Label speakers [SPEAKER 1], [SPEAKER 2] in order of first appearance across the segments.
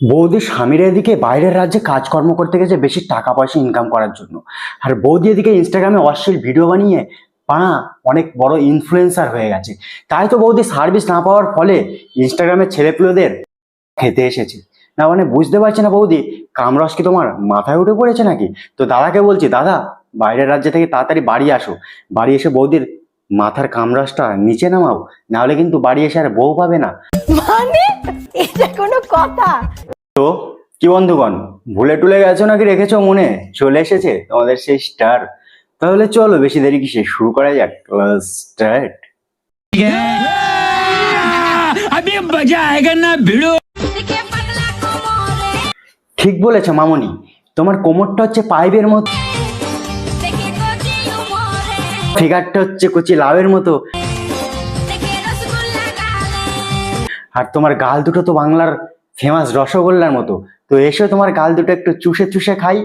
[SPEAKER 1] বৌদি স্বামীর এদিকে বাইরের রাজ্যে কাজকর্ম করতে গেছে বেশি টাকা পয়সা ইনকাম করার জন্য। আর বৌদি এদিকে ইনস্টাগ্রামে অশ্লীল ভিডিও বানিয়ে পানা অনেক বড় ইনফ্লুয়েন্সার হয়ে গেছে। তাই তো বৌদি সার্ভিস না পাওয়ার ফলে ইনস্টাগ্রামের ছেলেপুলেদের খেতে এসেছে। না মানে বুঝতে পারছি না বৌদি, কামরস কি তোমার মাথায় উঠে পড়েছে নাকি? তো দাদাকে বলছি, দাদা, বাইরের রাজ্য থেকে তাড়াতাড়ি বাড়ি আসো। বাড়ি এসে বৌদির মাথার কামরসটা নিচে নামাও, নাহলে কিন্তু বাড়ি এসে আর বউ পাবে না।
[SPEAKER 2] মানে এটা কোনো কথা
[SPEAKER 1] তো কি বন্ধুগণ ভুলে টুলে গেছো নাকি রেখেছো মনে চলে এসেছে তোমাদের সেই স্টার তাহলে চলো বেশি দেরি কিসে শুরু করা যাক ক্লাস স্টার্ট
[SPEAKER 3] अभी मजा आएगा ना भिड़ो
[SPEAKER 1] ঠিক বলেছো মামনি তোমার কোমরটা হচ্ছে পাইপের মতো ফিগারটা হচ্ছে কচি লাউয়ের মতো আর তোমার গাল দুটো তো বাংলার ফেমাস রসগোল্লার মতো। তো এসো তোমার গাল দুটো একটু চুষে চুষে খাই।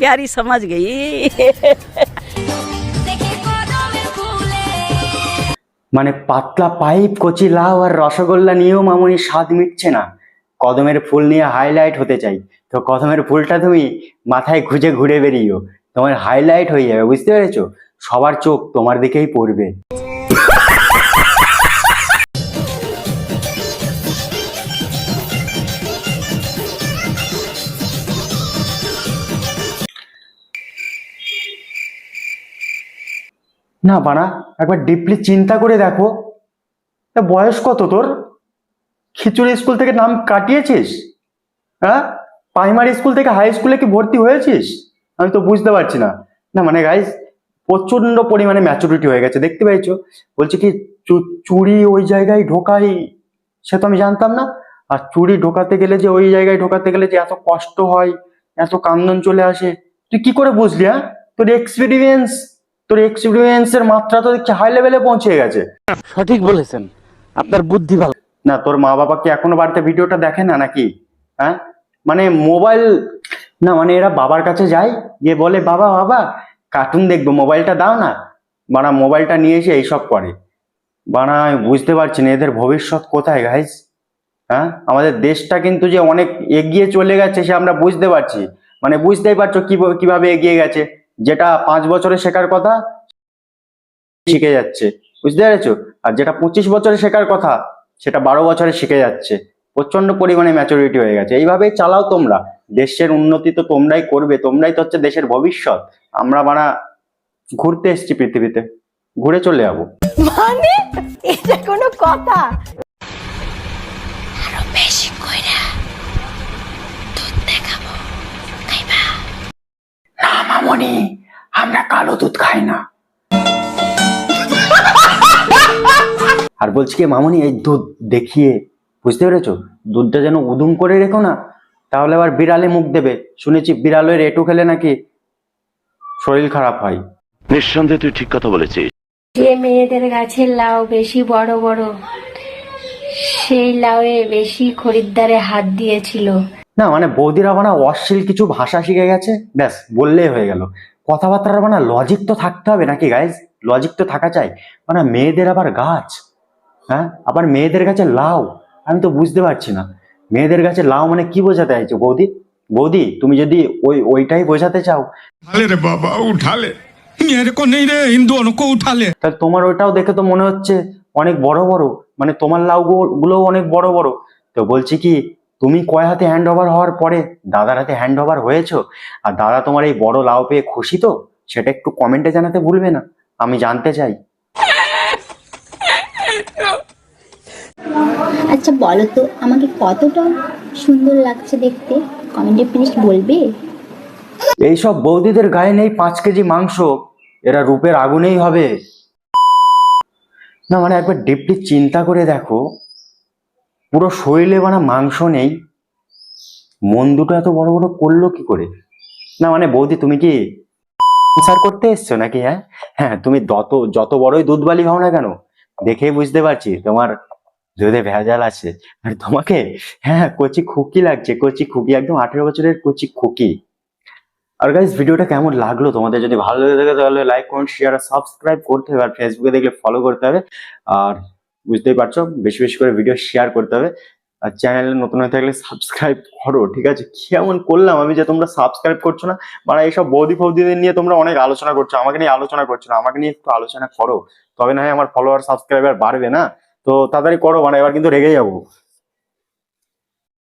[SPEAKER 2] প্যারি সমাজ গেই।
[SPEAKER 1] মানে পাতলা পাইপ কচি লাউ আর রসগোল্লা নিয়েও মামুনি স্বাদ মিটছে না। কদমের ফুল নিয়ে হাইলাইট হতে চাই। তো কদমের ফুলটা তুমি মাথায় খুঁজে ঘুরে বেরিয়েও। তোমার হাইলাইট হয়ে যাবে বুঝতে পেরেছ? সবার চোখ তোমার দিকেই পড়বে। না বানা একবার ডিপলি চিন্তা করে দেখো। তা বয়স কত তোর? খিচুড়ি স্কুল থেকে নাম কাটিয়েছিস? হ্যাঁ? প্রাইমারি স্কুল থেকে হাই স্কুলে কি ভর্তি হয়েছিস? আমি তো বুঝতে পারছি না। না মানে গাইজ প্রচণ্ড পরিমাণে ম্যাচুরিটি হয়ে গেছে, দেখতে পাইছো বলছে কি, চু- চুড়ি ওই জায়গায় ঢোকাই? সে তো আমি জানতাম না। আর চুরি ঢোকাতে গেলে যে ওই জায়গায় ঢোকাতে গেলে যে এত কষ্ট হয়, এত কান্দন চলে আসে, তুই কি করে বুঝলি হ্যাঁ? তোর এক্সপিরিয়েন্স তোর এক্সপিরিয়েন্সের মাত্রা তো দেখছি হাই লেভেলে পৌঁছে গেছে।
[SPEAKER 4] সঠিক বলেছেন। আপনার বুদ্ধি ভালো।
[SPEAKER 1] না তোর মা বাবা কি এখনও বাড়িতে ভিডিওটা দেখে না নাকি? হ্যাঁ? মানে মোবাইল না মানে এরা বাবার কাছে যায় গিয়ে বলে বাবা বাবা কার্টুন দেখব মোবাইলটা দাও না। বানা মোবাইলটা নিয়ে এসে এইসব করে। বানা আমি বুঝতে পারছি না এদের ভবিষ্যৎ কোথায় গাইজ হ্যাঁ? আমাদের দেশটা কিন্তু যে অনেক এগিয়ে চলে গেছে সে আমরা বুঝতে পারছি। মানে বুঝতেই পারছ কীভাবে কীভাবে এগিয়ে গেছে। যেটা পাঁচ বছরে শেখার কথা, শিখে যাচ্ছে। বুঝতে পেরেছ? আর যেটা পঁচিশ বছরে শেখার কথা, সেটা বারো বছরে শিখে যাচ্ছে। প্রচণ্ড পরিমাণে ম্যাচুরিটি হয়ে গেছে। এইভাবেই চালাও তোমরা। দেশের উন্নতি তো তোমরাই করবে। তোমরাই তো হচ্ছে দেশের ভবিষ্যৎ। আমরা বানা ঘুরতে এসছি পৃথিবীতে। ঘুরে চলে যাব।
[SPEAKER 2] মানে? কোনো কথা।
[SPEAKER 1] না আমরা কালো দুধ খাই না। আর বলছি কি মামনি এই দুধ দেখিয়ে বুঝতে পেরেছ? দুধটা যেন উদুম করে রেখো না তাহলে আবার বিড়ালে মুখ দেবে। শুনেছি বিড়ালের এটু খেলে নাকি শরীর খারাপ হয়।
[SPEAKER 5] নিঃসন্দেহে তুই ঠিক কথা বলেছিস।
[SPEAKER 6] যে মেয়েদের গাছের লাউ বেশি বড় বড় সেই লাউয়ে বেশি খরিদ্দারে হাত দিয়েছিল।
[SPEAKER 1] না মানে বৌদিরা বানা অশ্লীল কিছু ভাষা শিখে গেছে ব্যাস বললেই হয়ে গেল। কথাবার্তার মানে লজিক তো থাকতে হবে নাকি গাইজ লজিক তো থাকা চাই। মানে মেয়েদের আবার গাছ হ্যাঁ? আবার মেয়েদের কাছে লাউ আমি তো বুঝতে পারছি না। মেয়েদের কাছে লাউ মানে কি বোঝাতে চাইছো বৌদি? বৌদি তুমি যদি ওই ওইটাই বোঝাতে চাও।
[SPEAKER 3] তাহলে রে বাবা উঠালে। মেয়ের নেই রে হিন্দু অনকো উঠালে।
[SPEAKER 1] তাহলে তোমার ওইটাও দেখে তো মনে হচ্ছে অনেক বড় বড় মানে তোমার লাউ গুলোও অনেক বড় বড়। তো বলছি কি তুমি কয় হাতে হ্যান্ড ওভার হওয়ার পরে দাদার হাতে হ্যান্ড ওভার হয়েছো? আর দাদা তোমার এই বড় লাউ পেয়ে খুশি তো? সেটা একটু কমেন্টে জানাতে ভুলবে না। আমি জানতে চাই।
[SPEAKER 7] আচ্ছা বলো তো আমাকে কতটা সুন্দর লাগছে দেখতে? কমেন্টে প্লিজ বলবে?
[SPEAKER 1] এইসব বৌদিদের গায়ে নেই পাঁচ কেজি মাংস। এরা রূপের আগুনেই হবে। না মানে একবার ডিপলি চিন্তা করে দেখো, পুরো শরীরে মানে মাংস নেই, মন দুটো এত বড় বড় করল কি করে? না মানে বৌদি, তুমি কি সংসার করতে এসছো নাকি হ্যাঁ? হ্যাঁ তুমি যত যত বড়ই দুধবালি হও না কেন, দেখেই বুঝতে পারছি তোমার দুধে ভেজাল আছে। আর তোমাকে হ্যাঁ কচি খুকি লাগছে, কচি খুকি, একদম আঠেরো বছরের কচি খুকি। আর গাইজ ভিডিওটা কেমন লাগল? তোমাদের যদি ভালো লেগে থাকে, তাহলে লাইক কমেন্ট শেয়ার আর সাবস্ক্রাইব করতে হবে। আর ফেসবুকে দেখলে ফলো করতে হবে। আর বুঝতেই পারছ, বেশি বেশি করে ভিডিও শেয়ার করতে হবে। আর চ্যানেলে নতুন হয়ে থাকলে সাবস্ক্রাইব করো, ঠিক আছে? কেমন করলাম আমি যে তোমরা সাবস্ক্রাইব করছ না? মানে এইসব বৌদি ফৌদিদের নিয়ে তোমরা অনেক আলোচনা করছ, আমাকে নিয়ে আলোচনা করছ না, আমাকে নিয়ে একটু আলোচনা করো। তবে না হয় আমার ফলোয়ার সাবস্ক্রাইবার বাড়বে না। তো তাড়াতাড়ি করো মানে এবার কিন্তু রেগে যাব।